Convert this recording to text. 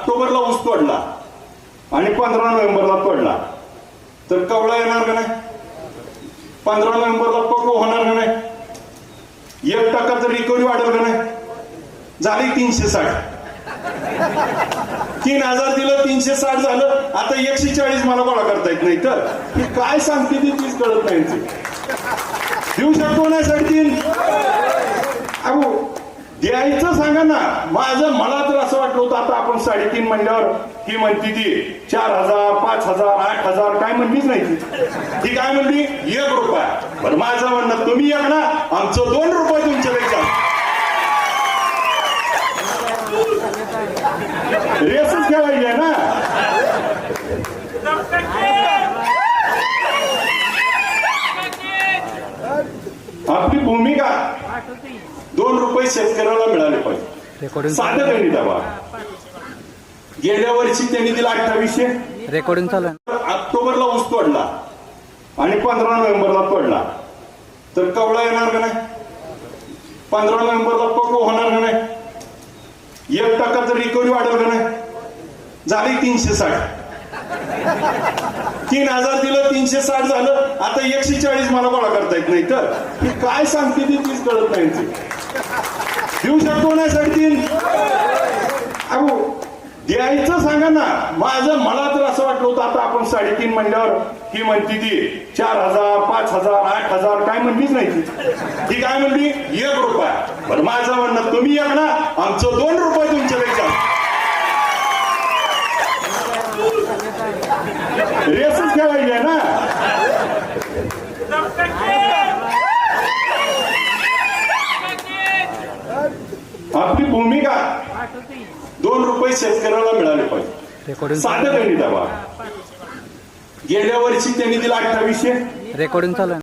ऑक्टोबरला ऊस पडला आणि पंधरा नोव्हेंबरला पडला. तर कवळा येणार का नाही? पंधरा नोव्हेंबरला पक्क होणार का नाही? एक टक्का तर रिकव्हरी वाढेल का नाही? झाली तीनशे साठ. तीन हजार दिलं तीनशे साठ झालं. आता एकशे चाळीस मला गोळा करता येत नाही. तर ही काय सांगते ती तीच कळत नाही देऊ शकतो ना साडेतीन अहो द्यायचं सांगा ना. माझं मला तर असं वाटलं होतं आता आपण साडेतीन महिन्यावर ही म्हणती ती चार हजार पाच हजार आठ हजार काय म्हणलीच नाही ती. ती काय म्हणली? एक रुपया. बरं माझं म्हणणं तुम्ही एक ना आमचं दोन रुपये तुमच्यापेक्षा रेसच ठेवायची आहे ना. आपली भूमिका दोन रुपये शेतकऱ्याला मिळाले पाहिजे. साधं गणित आहे. बा गेल्या वर्षी त्यांनी दिला अठ्ठावीसशे. रेकॉर्डिंग चालू ऑक्टोबरला ऊस तोडला आणि पंधरा नोव्हेंबरला तोडला तर कवळा येणार का नाही? पंधरा नोव्हेंबरला पक्क होणार का नाही? एक टक्का तर रिकव्हरी वाढेल का नाही? झाली तीनशे साठ. तीन हजार दिलं तीनशे साठ झालं. आता एकशे चाळीस मला गोळा करता येत नाही. तर ही काय सांगते ती तीच कळत नाही देऊ शकतो ना साडेतीन अहो द्यायचं सांगा ना. माझं मला तर असं वाटलं होतं आता आपण साडेतीन म्हणल्यावर ही म्हणती ती चार हजार पाच हजार आठ हजार काय म्हणलीच नाही ती. ती काय म्हणली? एक रुपया. बरं माझं म्हणणं तुम्ही एक ना. आमचं दोन रुपये तुमच्यापेक्षा रेसच खेळायची आहे ना आपली भूमिका दोन रुपये शेतकऱ्याला मिळाले पाहिजे साधं गणित गेल्या वर्षी त्यांनी दिला अठ्ठावीसशे रेकॉर्डिंग चालू आहे